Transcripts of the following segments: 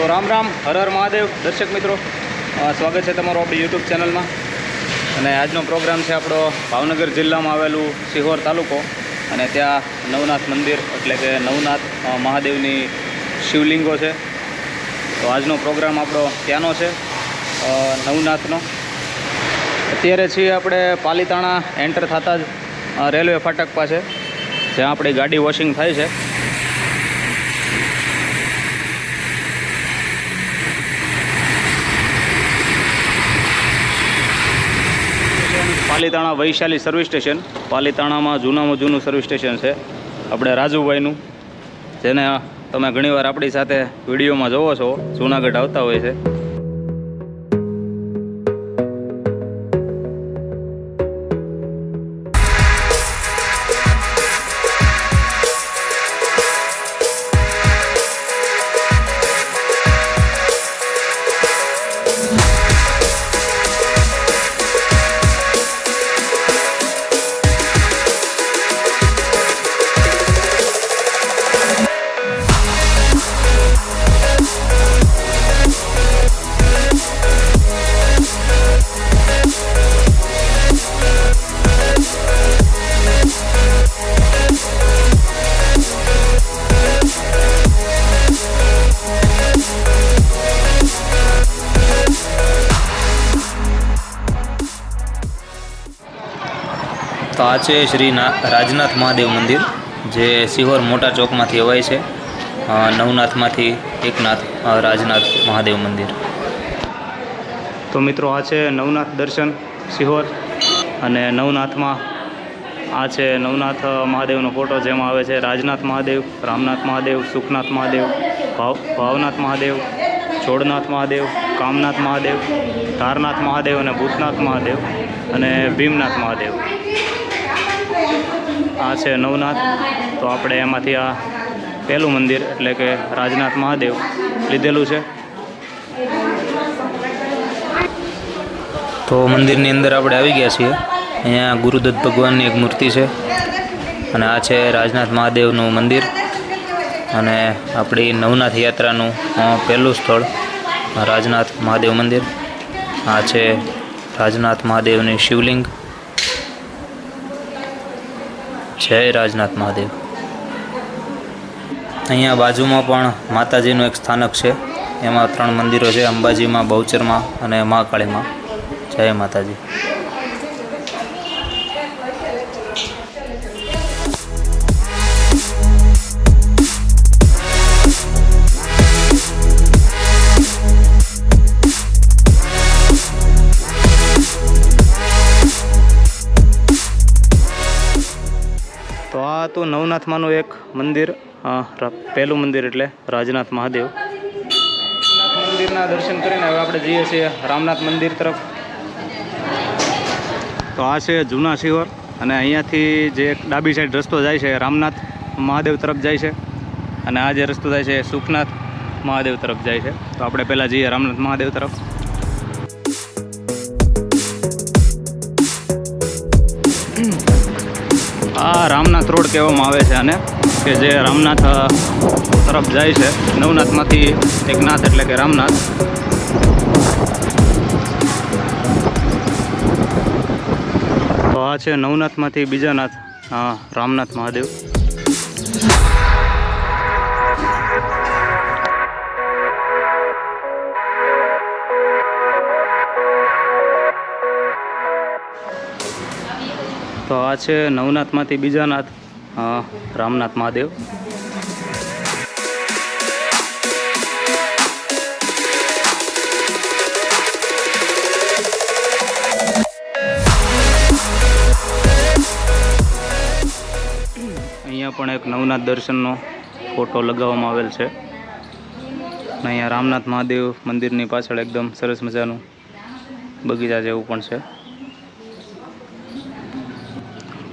તો રામ રામ, હર હર મહાદેવ. દર્શક મિત્રો સ્વાગત છે તમારું આપણી યુટ્યુબ ચેનલમાં. અને આજનો પ્રોગ્રામ છે આપણો ભાવનગર જિલ્લામાં આવેલું સિહોર તાલુકો. અને ત્યાં નવનાથ મંદિર, એટલે કે નવનાથ મહાદેવની શિવલિંગો છે. તો આજનો પ્રોગ્રામ આપણો ત્યાંનો છે નવનાથનો. અત્યારે છીએ આપણે પાલીતાણા, એન્ટર થતાં જ રેલવે ફાટક પાસે, જ્યાં આપણી ગાડી વોશિંગ થાય છે. Palitana Vaishali service station. પાલીતાણામાં જૂનામાં જૂનું સર્વિસ સ્ટેશન છે. આપણે રાજુભાઈનું, જેને તમે ઘણીવાર આપણી સાથે વિડીયોમાં જોવો છો, જૂનાગઢ આવતા હોય છે. છે શ્રી રાજનાથ મહાદેવ મંદિર, જે સિહોર મોટા ચોકમાંથી અવાય છે. નવનાથમાંથી એકનાથ રાજનાથ મહાદેવ મંદિર. તો મિત્રો આ છે નવનાથ દર્શન સિહોર અને નવનાથમાં આ છે નવનાથ મહાદેવનો ફોટો જેમાં આવે છે રાજનાથ મહાદેવ, રામનાથ મહાદેવ, સુખનાથ મહાદેવ, ભાવ, ભાવનાથ મહાદેવ જોડનાથ મહાદેવ, કામનાથ મહાદેવ ધારનાથ મહાદેવ અને ભૂતનાથ મહાદેવ અને ભીમનાથ મહાદેવ. આ છે નવનાથ. તો આપણે એમાંથી આ પહેલું મંદિર, એટલે કે રાજનાથ મહાદેવ, લીધેલું છે. તો મંદિરની અંદર આપણે આવી ગયા છીએ. અહીંયા ગુરુદત્ત ભગવાનની એક મૂર્તિ છે. અને આ છે રાજનાથ મહાદેવનું મંદિર. અને આપણી નવનાથ યાત્રાનું પહેલું સ્થળ, રાજનાથ મહાદેવ મંદિર. આ છે રાજનાથ મહાદેવની શિવલિંગ. જય રાજનાથ મહાદેવ. અહીંયા બાજુમાં પણ માતાજીનું એક સ્થાનક છે. એમાં ત્રણ મંદિરો છે, અંબાજીમાં, બહુચરમાં અને મહાકાળીમાં. જય માતાજી. તો નવનાથમાંનું એક મંદિર પહેલું મંદિર એટલે રાજનાથ મહાદેવ. મંદિરના દર્શન કરીને હવે આપણે જઈએ છીએ રામનાથ મંદિર તરફ. તો આ છે જૂના શિહોર અને અહીંયાથી જે ડાબી સાઈડ રસ્તો જાય છે રામનાથ મહાદેવ તરફ જાય છે અને આ જે રસ્તો જાય છે એ સુખનાથ મહાદેવ તરફ જાય છે. તો આપણે પહેલાં જઈએ રામનાથ મહાદેવ તરફ. આ રામનાથ રોડ કહેવામાં આવે છે આને, કે જે રામનાથ તરફ જાય છે. નવનાથમાંથી એક નાથ એટલે કે રામનાથ. તો આ છે નવનાથમાંથી બીજા નાથ રામનાથ મહાદેવ. તો આ છે નવનાથમાંથી બીજા નાથ. રામનાથ મહાદેવ. અહીંયા પણ એક નવનાથ દર્શનનો ફોટો લગાવવામાં આવેલ છે. અહીંયા રામનાથ મહાદેવ મંદિરની પાછળ એકદમ સરસ મજાનું બગીચા જેવું પણ છે.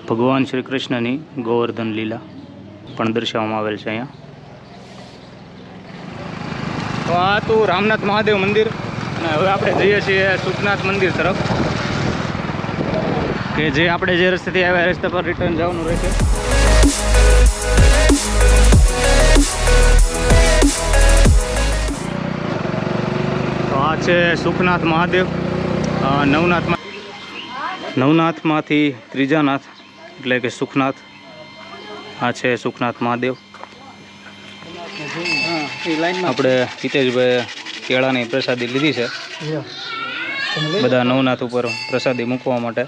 ભગવાન શ્રી કૃષ્ણની ગોવર્ધન લીલા પણ દર્શાવવામાં આવેલ છે અહીંયા. તો આ હતું રામનાથ મહાદેવ મંદિર અને હવે આપણે જઈએ છીએ સુખનાથ મંદિર તરફ, કે જે આપણે જે રસ્તેથી આવ્યા રસ્તા પર રિટર્ન જવાનું રહેશે છે. સુખનાથ મહાદેવ નવનાથમાં નવનાથમાંથી ત્રીજા નાથ. એટલે કે સુખનાથ. આ છે સુખનાથ મહાદેવ. આપણે હિતેશભાઈ કેળાની પ્રસાદી લીધી છે. બધા નવનાથ ઉપર પ્રસાદી મૂકવા માટે.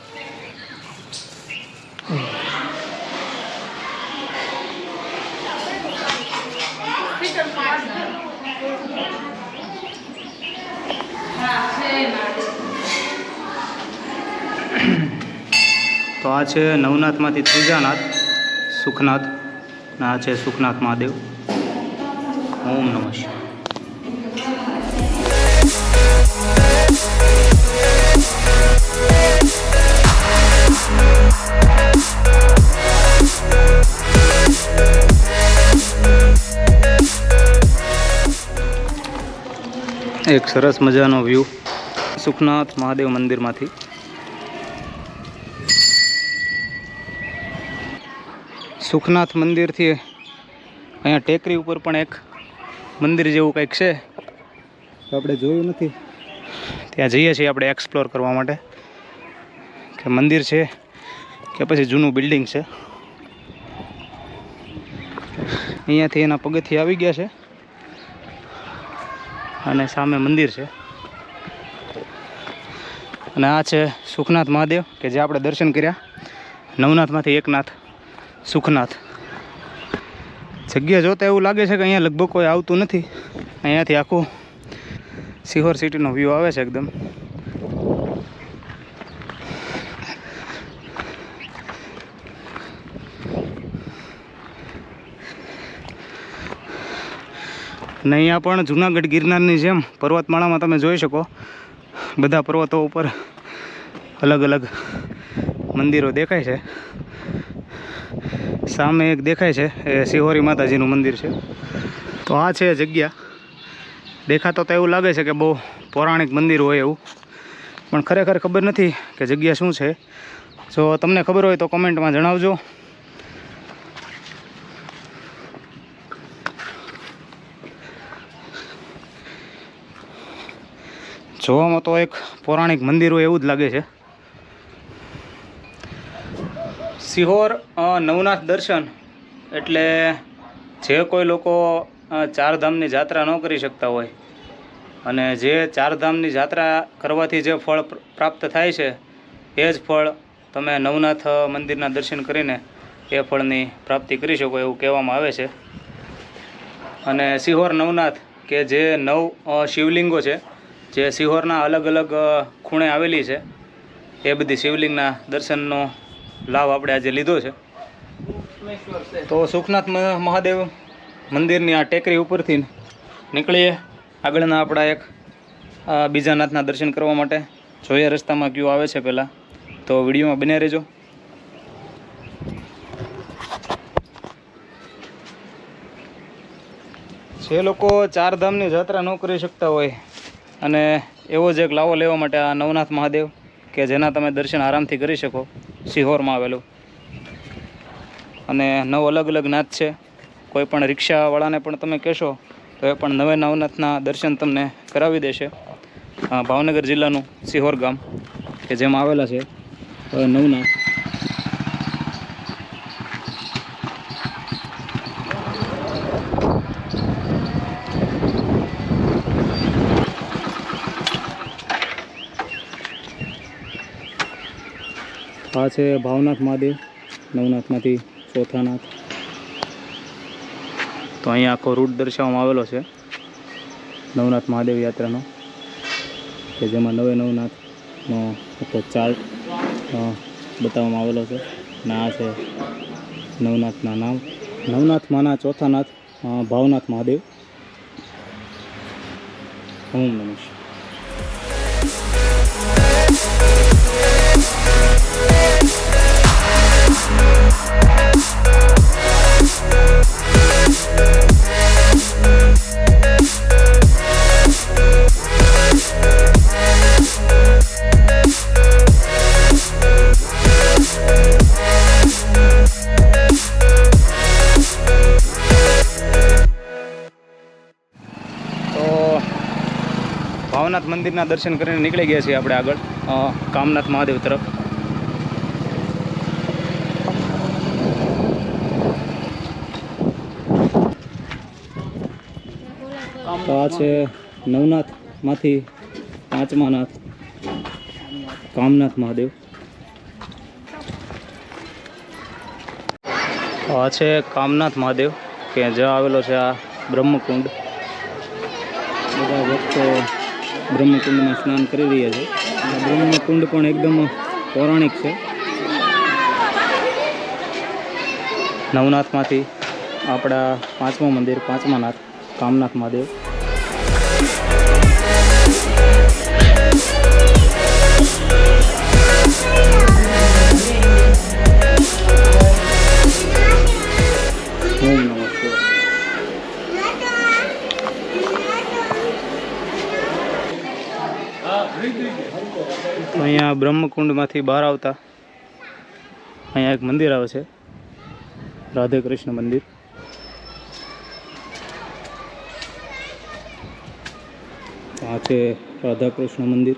તો આ છે નવનાથમાંથી ત્રીજા નાથ સુખનાથ અને આ છે સુખનાથ મહાદેવ. ઓમ નમઃ એક સરસ મજાનો વ્યૂ સુખનાથ મહાદેવ મંદિરમાંથી. સુખનાથ મંદિરથી અહીંયા ટેકરી ઉપર પણ એક મંદિર જેવું કંઈક છે. આપણે જોયું નથી. ત્યાં જઈએ છીએ આપણે એક્સપ્લોર કરવા માટે. કે મંદિર છે કે પછી જૂનું બિલ્ડિંગ છે. અહીંયાથી એના પગથિયા આવી ગયા છે. અને સામે મંદિર છે. અને આ છે સુખનાથ મહાદેવ કે જે આપણે દર્શન કર્યા. નવનાથમાંથી એક નાથ સુખનાથ. જગ્યા જોતા એવું લાગે છે કે અહીંયા લગભગ કોઈ આવતું નથી. અહીંયાથી આખું સિહોર સિટીનો વ્યૂ આવે છે એકદમ. અને અહીંયા પણ જુનાગઢ ગિરનારની જેમ પર્વતમાળામાં તમે જોઈ શકો બધા પર્વતો ઉપર અલગ અલગ મંદિરો દેખાય છે. સામે એક દેખાય છે, એ શિહોરી માતાજીનું મંદિર છે. તો આ છે જગ્યા. દેખાતો તો એવું લાગે છે કે બહુ પૌરાણિક મંદિર હોય એવું. પણ ખરેખર ખબર નથી કે જગ્યા શું છે. જો તમને ખબર હોય તો કમેન્ટમાં જણાવજો. જોવામાં તો એક પૌરાણિક મંદિર હોય એવું જ લાગે છે. સિહોર નવનાથ દર્શન એટલે જે કોઈ લોકો ચારધામની જાત્રા ન કરી શકતા હોય અને જે ચારધામની જાત્રા કરવાથી જે ફળ પ્રાપ્ત થાય છે, એ જ ફળ તમે નવનાથ મંદિરના દર્શન કરીને એ ફળની પ્રાપ્તિ કરી શકો એવું કહેવામાં આવે છે. અને સિહોર નવનાથ કે જે નવ શિવલિંગો છે, જે સિહોરના અલગ અલગ ખૂણે આવેલી છે, એ બધી શિવલિંગના દર્શનનો લાભ આપણે આજે લીધો છે. તો સુખનાથ મહાદેવ મંદિરની આ ટેકરી ઉપરથી નીકળીએ. આગળના આપણા એક બીજા નાથના દર્શન કરવા માટે. જોઈએ રસ્તામાં કયું આવે છે પહેલાં. તો વિડીયોમાં બને રહેજો. જે લોકો ચારધામની જાત્રા ન કરી શકતા હોય અને એવો જ એક લાવો લેવા માટે આ નવનાથ મહાદેવ કે જેના તમે દર્શન આરામથી કરી શકો. સિહોરમાં આવેલું. અને નવ અલગ અલગ નાથ છે. કોઈ પણ રિક્ષાવાળાને પણ તમે કહેશો, તો એ પણ નવે નવનાથના દર્શન તમને કરાવી દેશે. ભાવનગર જિલ્લાનું સિહોર ગામ, કે જેમાં આવેલા છે. નવનાથ આ છે ભાવનાથ મહાદેવ, નવનાથમાંથી ચોથાનાથ તો અહીંયા આખો રૂટ દર્શાવવામાં આવેલો છે, નવનાથ મહાદેવ યાત્રાનો, કે જેમાં નવે નવનાથનો આખો ચાર્ટ બતાવવામાં આવેલો છે. અને આ છે નવનાથના નામ. નવનાથમાંના ચોથાનાથ ભાવનાથ મહાદેવ. ઓમ નમઃ ભાવનાથ મંદિરના દર્શન કરીને નીકળી ગયા છીએ આપણે આગળ કામનાથ મહાદેવ તરફ. તો આ છે નવનાથમાંથી પાંચમા નાથ કામનાથ મહાદેવ. આ છે કામનાથ મહાદેવ, કે જ્યાં આવેલો છે આ બ્રહ્મકુંડ. બધા ભક્તો બ્રહ્મકુંડમાં સ્નાન કરી રહ્યા છે. બ્રહ્મકુંડ પણ એકદમ પૌરાણિક છે. નવનાથમાંથી આપણા પાંચમું મંદિર, પાંચમા નાથ કામનાથ મહાદેવ. ઓમ નમઃ અહીંયા બ્રહ્મકુંડમાંથી બહાર આવતા અહીંયા એક મંદિર આવે છે. રાધે કૃષ્ણ મંદિર. આ છે રાધા કૃષ્ણ મંદિર.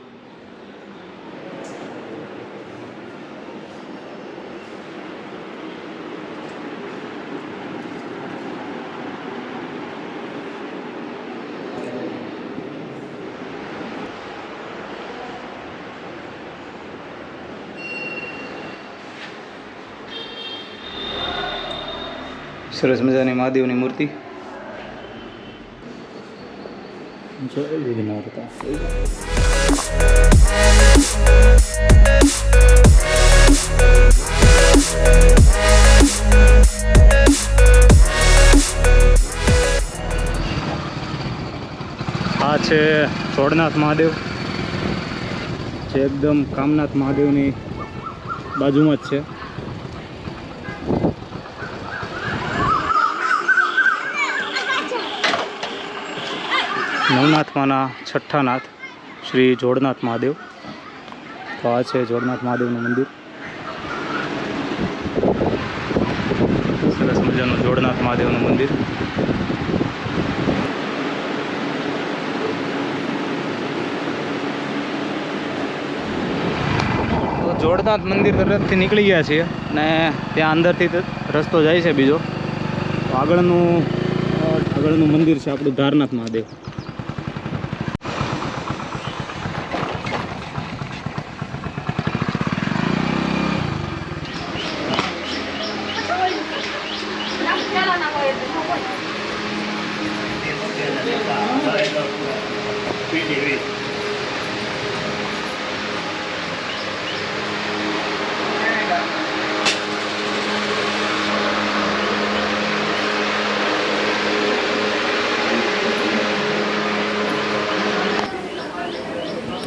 સરસ મજાની મહાદેવની મૂર્તિ. આ છે સોળનાથ મહાદેવ. જે એકદમ કામનાથ મહાદેવની બાજુમાં જ છે. નવનાથમાંના છઠ્ઠા નાથ શ્રી જોડનાથ મહાદેવ. તો આ છે જોડનાથ મહાદેવનું મંદિર. સરસ મજાનું જોડનાથ મહાદેવનું મંદિર. જોડનાથ મંદિર તરફથી નીકળી ગયા છીએ અને ત્યાં અંદરથી રસ્તો જાય છે બીજો. આગળનું આગળનું મંદિર છે આપણું ધારનાથ મહાદેવ. તો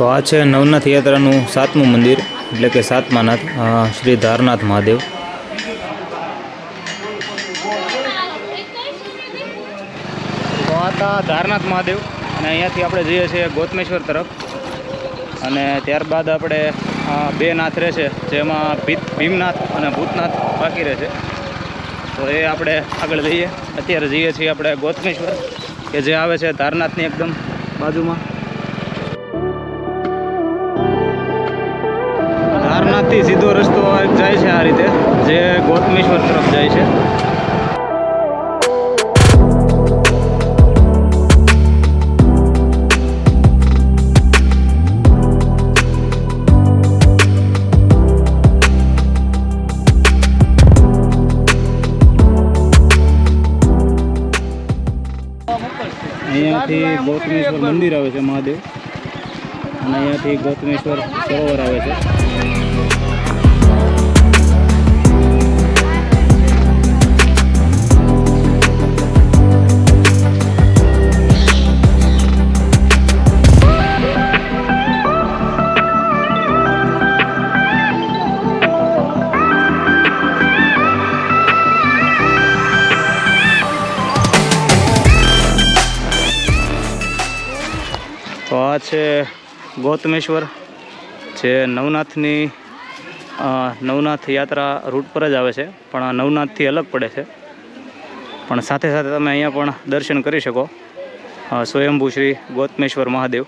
આ છે નવનાથ યાત્રાનું સાતમું મંદિર એટલે કે સાતમા નાથ શ્રી ધારનાથ મહાદેવ. તો આ ધારનાથ મહાદેવ. અને અહીંયાથી આપણે જઈએ છીએ ગોતમેશ્વર તરફ. અને ત્યારબાદ આપણે બે નાથ રહે છે, જેમાં ભીમનાથ અને ભૂતનાથ બાકી રહે છે. તો એ આપણે આગળ જઈએ. અત્યારે જઈએ છીએ આપણે ગોતમેશ્વર, કે જે આવે છે ધારનાથની એકદમ બાજુમાં. ધારનાથથી સીધો રસ્તો જાય છે આ રીતે, જે ગોતમેશ્વર તરફ જાય છે. ગૌતમેશ્વર મંદિર આવે છે મહાદેવ. અને અહીંયાથી ગોતમેશ્વર સરોવર આવે છે. છે ગૌતમેશ્વર, જે નવનાથની નવનાથ યાત્રા રૂટ પર જ આવે છે, પણ આ નવનાથથી અલગ પડે છે. પણ સાથે સાથે તમે અહીંયા પણ દર્શન કરી શકો. સ્વયંભૂ શ્રી ગૌતમેશ્વર મહાદેવ.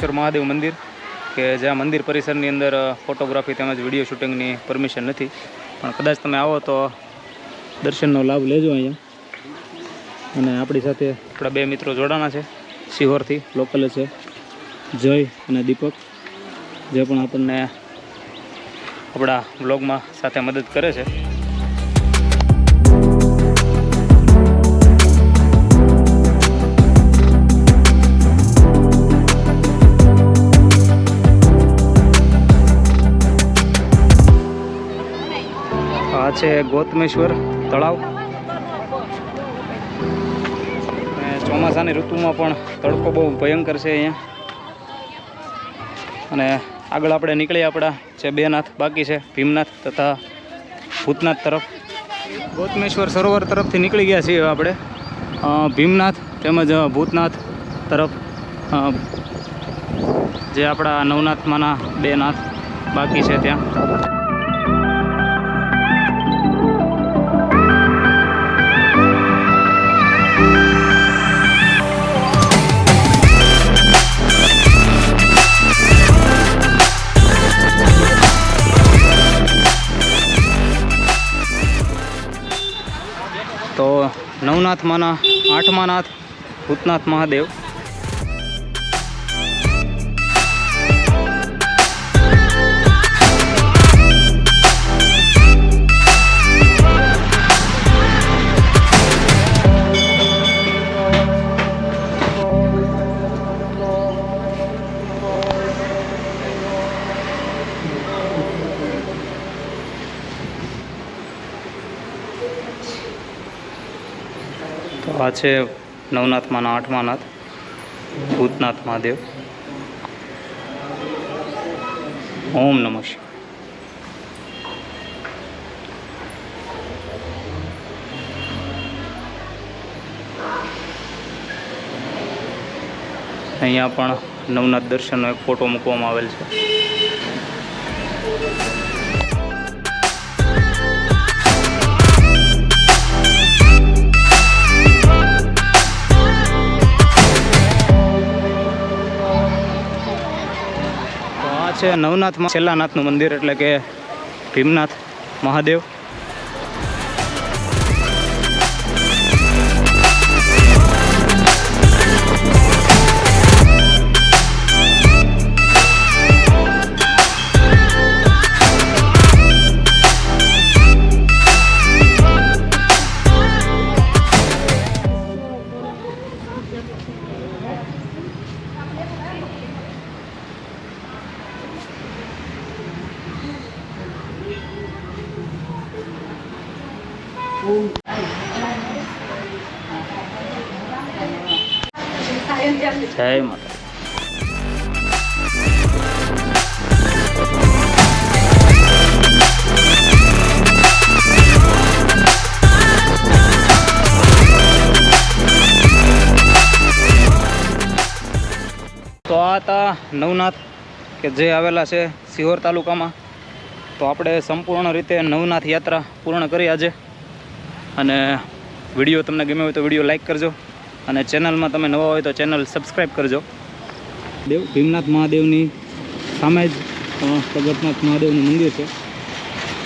ગોતમેશ્વર મહાદેવ મંદિર, કે જ્યાં મંદિર પરિસરની અંદર ફોટોગ્રાફી તેમજ વીડિયો શૂટિંગની પરમિશન નથી. પણ કદાચ તમે આવો તો દર્શનનો લાભ લેજો અહીંયા. અને આપણી સાથે આપણા બે મિત્રો જોડાણા છે. સિહોરથી લોકલ છે. જય અને દીપક, જે પણ આપણને આપણા બ્લોગમાં સાથે મદદ કરે છે. છે ગોતમેશ્વર તળાવ. ચોમાસાની ઋતુમાં પણ તડકો બહુ ભયંકર છે અહીંયા. અને આગળ આપણે નીકળીએ આપણા જે બે નાથ બાકી છે, ભીમનાથ તથા ભૂતનાથ તરફ. ગોતમેશ્વર સરોવર તરફથી નીકળી ગયા છીએ આપણે. ભીમનાથ તેમજ ભૂતનાથ તરફ. જે આપણા નવનાથમાંના બે નાથ બાકી છે ત્યાં. નવનાથમાંના આઠમા નાથ ભૂતનાથ મહાદેવ. આ છે નવનાથમાંના આઠમા નાથ ભૂતનાથ મહાદેવ ઓમ નમઃ અહીંયા પણ નવનાથ દર્શનનો એક ફોટો મૂકવામાં આવેલ છે. છે નવનાથમાં છેલ્લા નાથનું મંદિર એટલે કે ભીમનાથ મહાદેવ. આ હતા નવનાથ, કે જે આવેલા છે સિહોર તાલુકામાં, તો આપણે સંપૂર્ણ રીતે નવનાથ યાત્રા પૂર્ણ કરી આજે. અને વીડિયો તમને ગમ્યો હોય તો વીડિયો લાઇક કરજો અને ચેનલમાં તમે નવા હોય તો ચેનલ સબસ્ક્રાઈબ કરજો. દેવ, ભીમનાથ મહાદેવની સામે જ પ્રગટનાથ મહાદેવનું મંદિર છે.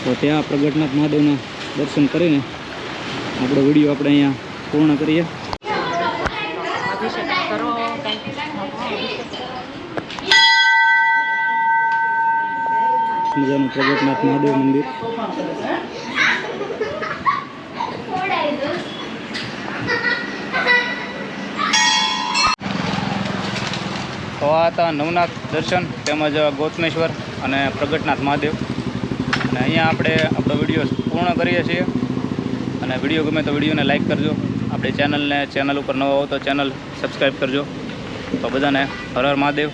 તો ત્યાં પ્રગટનાથ મહાદેવના દર્શન કરીને આપણો વીડિયો આપણે અહીંયા પૂર્ણ કરીએ. અભિષેક કરો. મજાનું પ્રગટનાથ મહાદેવ મંદિર. તો આ હતા નવનાથ દર્શન તેમજ ગૌતમેશ્વર અને પ્રગટનાથ મહાદેવ. અને અહીંયા આપણે આપણો વીડિયો પૂર્ણ કરીએ છીએ. અને વીડિયો ગમે તો વિડીયોને લાઈક કરજો. આપણી ચેનલને ચેનલ ઉપર નવો હો તો ચેનલ સબસ્ક્રાઈબ કરજો. તો બધાને હર હર મહાદેવ.